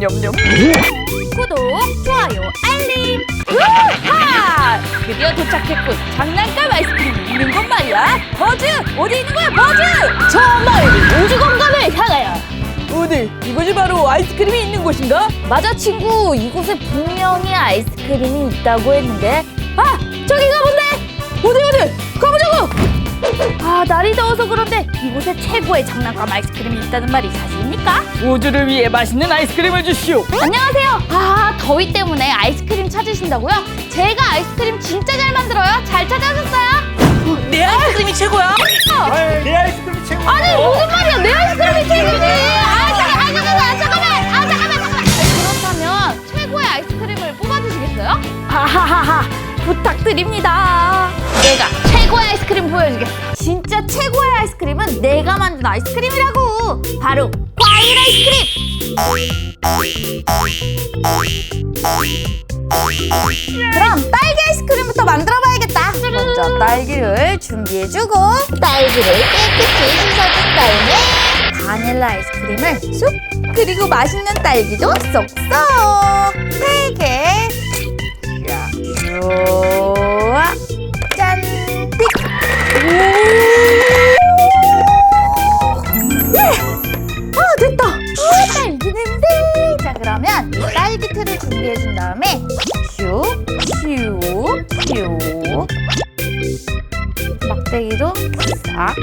냠냠냠냠. 구독, 좋아요, 알림. 우하! 드디어 도착했군. 장난감 아이스크림이 있는 곳 말이야. 버즈, 어디 있는 거야, 버즈? 저 멀리 우주 공간을 향하여. 어디? 이곳이 바로 아이스크림이 있는 곳인가? 맞아, 친구. 이곳에 분명히 아이스크림이 있다고 했는데. 아, 저기 가 본데. 어디 어디? 가보자고. 아, 날이 더워서 그런데 이곳에 최고의 장난감 아이스크림이 있다는 말이 사실입니까? 우주를 위해 맛있는 아이스크림을 주시오. 안녕하세요. 아, 더위 때문에 아이스크림 찾으신다고요? 제가 아이스크림 진짜 잘 만들어요. 잘 찾아오셨어요? 내 아이스크림이 최고야. 내 아이스크림이 최고. 아니, 무슨 말이야? 내 아이스크림이 최고지. 아, 잠깐, 아, 잠깐만, 아, 잠깐만, 아, 잠깐만, 잠깐만. 아니, 그렇다면 최고의 아이스크림을 뽑아주시겠어요? 하하하하, 부탁드립니다. 내가 최고의 아이스크림 보여주겠어. 진짜 최고의 아이스크림은 내가 만든 아이스크림이라고. 바로 과일 아이스크림. 그럼 딸기 아이스크림부터 만들어봐야겠다. 먼저 딸기를 준비해주고 딸기를 깨끗이 씻어준 다음에 바닐라 아이스크림을 쑥 그리고 맛있는 딸기도 쏙쏙 그러면 이 딸기 틀을 준비해 준 다음에 슉슉슉 막대기도 싹싹.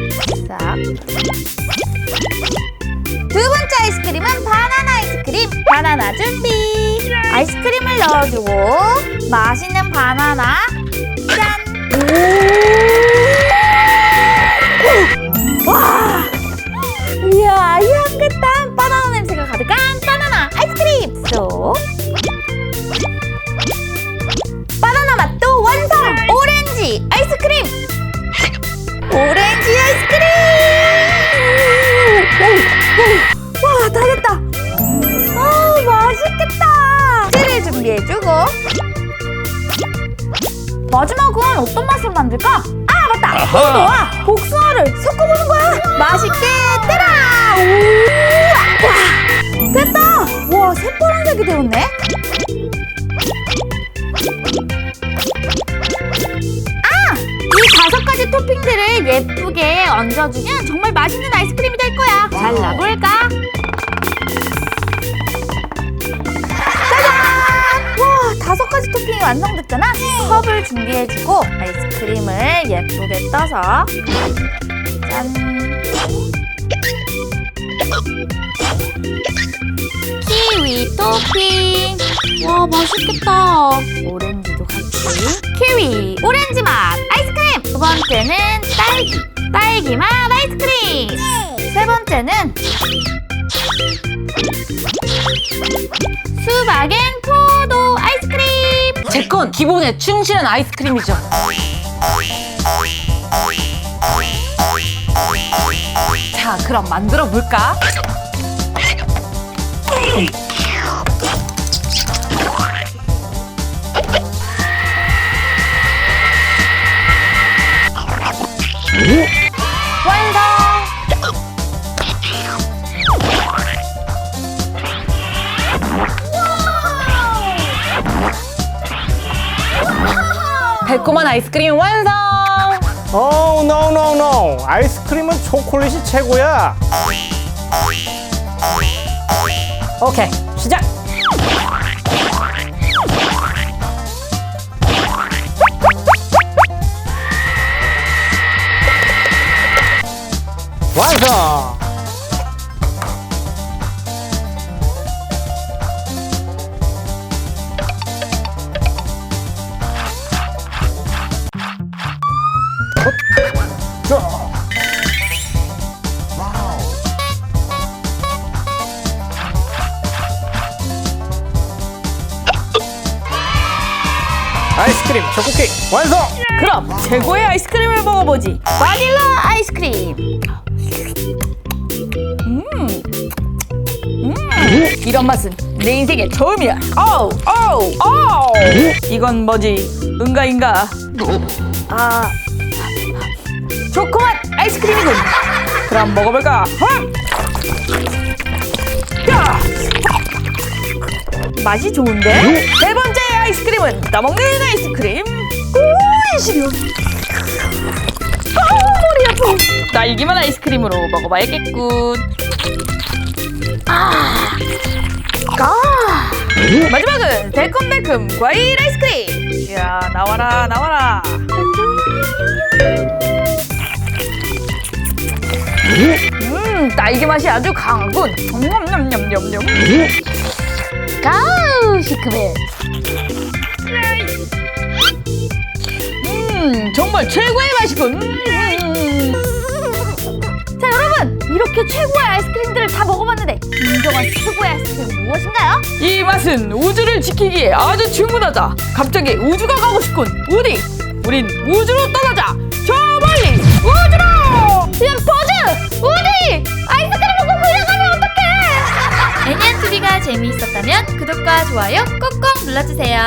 두 번째 아이스크림은 바나나 아이스크림. 바나나 준비. 아이스크림을 넣어주고 맛있는 바나나 와 다 됐다 아 맛있겠다 찌를 준비해주고 마지막은 어떤 맛을 만들까? 아 맞다! 포도와 복숭아를 섞어보는 거야! 맛있겠더라! 우와! 와! 됐다! 와 새파란색이 되었네? 아! 이 다섯 가지 토핑들을 예쁘게 얹어주면 정말 맛있는 아이스크림이 될 거야 잘라볼까? 짜잔! 와, 다섯 가지 토핑이 완성됐잖아? 컵을 준비해주고 아이스크림을 예쁘게 떠서 짠! 키위 토핑! 와, 맛있겠다! 오렌지도 같이 키위! 오렌지 맛 아이스크림! 두 번째는 딸기! 딸기 맛 아이스크림! 세 번째는 수박엔 포도 아이스크림. 제 건 기본에 충실한 아이스크림이죠. 자, 그럼 만들어 볼까? 완 달콤한 아이스크림 완성! 오, 노, 노, 노. 아이스크림은 초콜릿이 최고야. 오케이, 시작! 완성. 아이스크림 초코 케이크 완성. 그럼 최고의 아이스크림을 먹어보지. 바닐라 아이스크림. 음, 음, 이런 맛은 내 인생의 처음이야. 어우, 어우, 어우. 이건 뭐지? 응가인가? 아, 초코맛 아이스크림이군. 그럼 먹어볼까? 흠! 야! 맛이 좋은데? 세 번째 아이스크림은 떠먹는 아이스크림. 꿀시려 아 머리 아파. 딸기맛 아이스크림으로 먹어봐야겠군. 아, 아. 마지막은 달콤달콤 과일 아이스크림. 이야 나와라 나와라. 음 딸기 맛이 아주 강하군. 냠냠냠냠냠. 가우 시큼해 음 정말 최고의 맛이군. 음. 자 여러분 이렇게 최고의 아이스크림들을 다 먹어봤는데 진정한 최고의 아이스크림 무엇인가요? 이 맛은 우주를 지키기에 아주 충분하다. 갑자기 우주가 가고 싶군. 우디 우린 우주로 떠나자. 저 멀리 우주로! 야 버즈! 우디! 아이스크림 먹고 그냥 가면 어떡해! 애니안TV가 재미있었다면 구독과 좋아요 꼭꼭 눌러주세요.